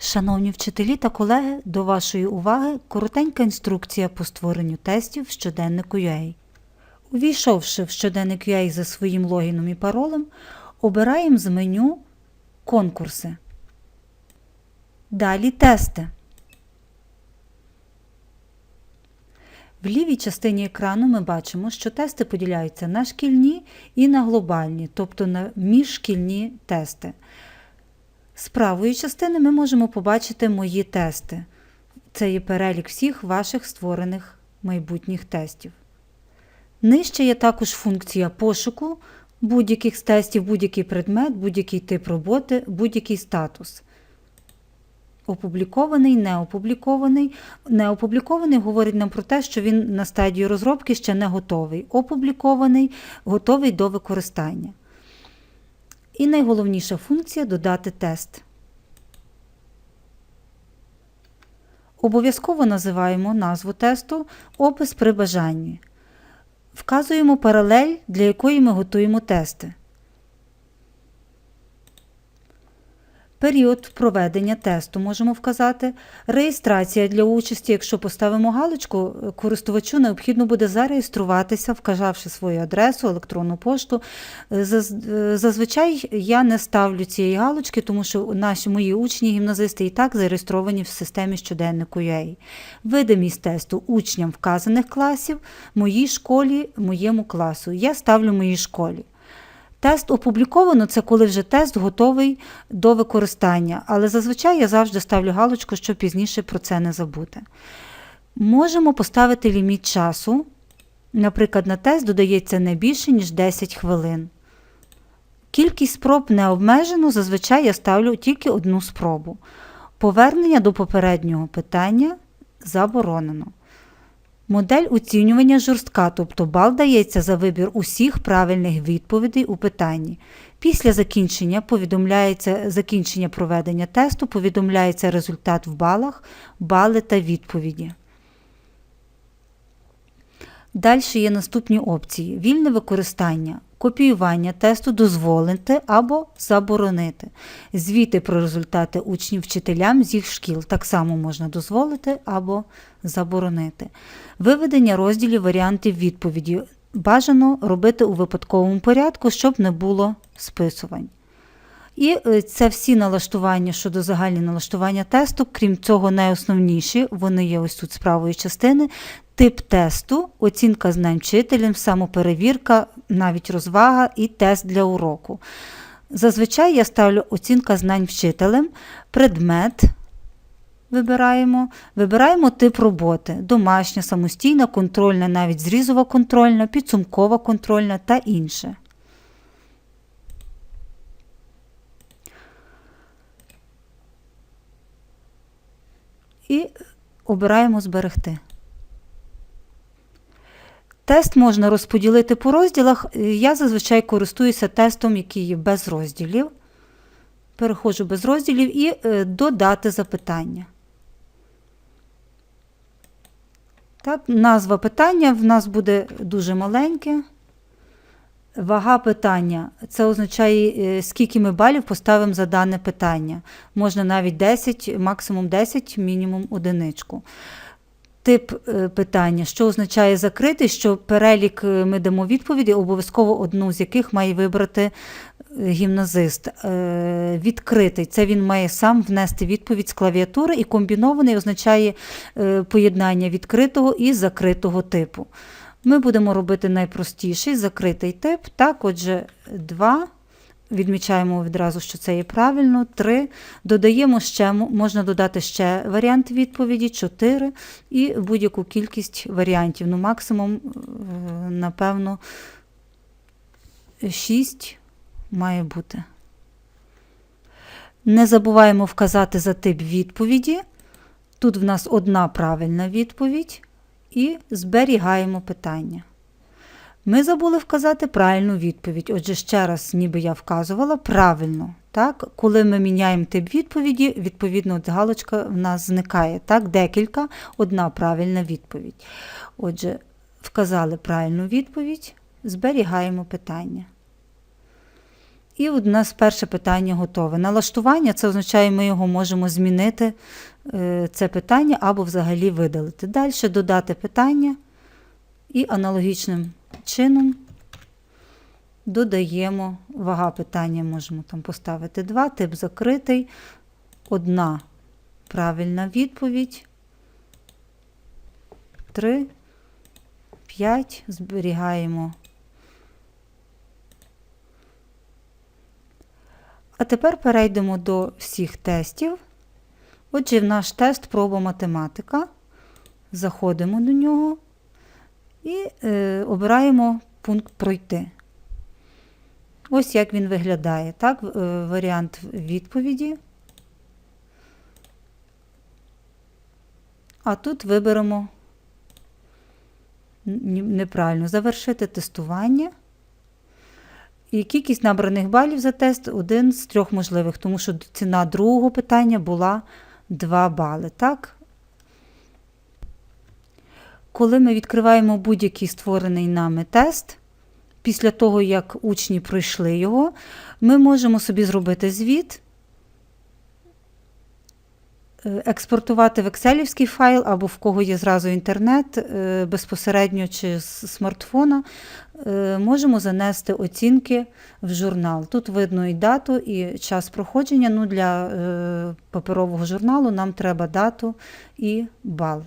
Шановні вчителі та колеги, до вашої уваги коротенька інструкція по створенню тестів в щоденнику UA. Увійшовши в щоденник UA за своїм логіном і паролем, обираємо з меню Конкурси. Далі тести. В лівій частині екрану ми бачимо, що тести поділяються на шкільні і на глобальні, тобто на міжшкільні тести. З правої частини ми можемо побачити мої тести. Це є перелік всіх ваших створених майбутніх тестів. Нижче є також функція пошуку будь-яких тестів, будь-який предмет, будь-який тип роботи, будь-який статус. Опублікований, не опублікований. Не опублікований говорить нам про те, що він на стадії розробки ще не готовий. Опублікований, готовий до використання. І найголовніша функція додати тест. Обов'язково називаємо назву тесту опис при бажанні. Вказуємо паралель, для якої ми готуємо тести. Період проведення тесту можемо вказати. Реєстрація для участі, якщо поставимо галочку, користувачу необхідно буде зареєструватися, вказавши свою адресу, електронну пошту. Зазвичай я не ставлю цієї галочки, тому що наші мої учні, гімназисти і так зареєстровані в системі щоденнику UA. Видимість тесту учням вказаних класів, моїй школі, моєму класу. Я ставлю моїй школі. Тест опубліковано це коли вже тест готовий до використання, але зазвичай я завжди ставлю галочку, щоб пізніше про це не забути. Можемо поставити ліміт часу. Наприклад, на тест додається не більше, ніж 10 хвилин. Кількість спроб не обмежено, зазвичай я ставлю тільки одну спробу. Повернення до попереднього питання заборонено. Модель оцінювання жорстка, тобто бал дається за вибір усіх правильних відповідей у питанні. Після закінчення повідомляється закінчення проведення тесту, повідомляється результат в балах, бали та відповіді. Далі є наступні опції: вільне використання, копіювання тесту дозволити або заборонити. Звіти про результати учнів вчителям з їх шкіл так само можна дозволити або заборонити. Виведення розділів варіантів відповіді бажано робити у випадковому порядку, щоб не було списувань. І е, це всі налаштування щодо загальні налаштування тесту. Крім цього, найосновніші, вони є ось тут з правої частини. Тип тесту, оцінка знань вчителем, самоперевірка, навіть розвага і тест для уроку. Зазвичай я ставлю оцінка знань вчителем, предмет. Вибираємо. Вибираємо тип роботи: домашня, самостійна, контрольна, навіть зрізова контрольна, підсумкова контрольна та інше. І обираємо зберегти. Тест можна розподілити по розділах. Я зазвичай користуюся тестом, який є без розділів. Переходжу без розділів і е, додати запитання. Так, назва питання в нас буде дуже маленьке. Вага питання це означає, е, скільки ми балів поставимо за дане питання. Можна навіть 10, максимум 10, мінімум одиничку. Тип е, питання, що означає закритий, що перелік е, ми дамо відповіді, обов'язково одну з яких має вибрати гімназист. Відкритий це він має сам внести відповідь з клавіатури, і комбінований означає поєднання відкритого і закритого типу. Ми будемо робити найпростіший закритий тип. Так, отже, 2. Відмічаємо відразу, що це є правильно. 3. Додаємо ще, можна додати ще варіант відповіді, 4 і будь-яку кількість варіантів. Ну, максимум, е, напевно, 6 має бути. Не забуваємо вказати за тип відповіді. Тут в нас одна правильна відповідь. І зберігаємо питання. Ми забули вказати правильну відповідь. Отже, ще раз, ніби я вказувала, правильно. Так? Коли ми міняємо тип відповіді, відповідно, галочка в нас зникає. Так? Декілька, одна правильна відповідь. Отже, вказали правильну відповідь, зберігаємо питання. І у нас перше питання готове. Налаштування це означає, ми його можемо змінити, е, це питання, або взагалі видалити. Далі додати питання і аналогічним чином додаємо вага питання, можемо там поставити 2, тип закритий, одна правильна відповідь, 3, 5, зберігаємо. А тепер перейдемо до всіх тестів. Отже, в наш тест проба математика. Заходимо до нього і е, обираємо пункт пройти. Ось як він виглядає. Так, е, варіант відповіді. А тут виберемо неправильно завершити тестування. І кількість набраних балів за тест один з трьох можливих, тому що ціна другого питання була 2 бали. Так? Коли ми відкриваємо будь-який створений нами тест, після того, як учні пройшли його, ми можемо собі зробити звіт, е, експортувати в екселівський файл або в кого є зразу інтернет е, безпосередньо чи з смартфона. Е, Можемо занести оцінки в журнал. Тут видно і дату, і час проходження. Ну, для е, паперового журналу нам треба дату і бал.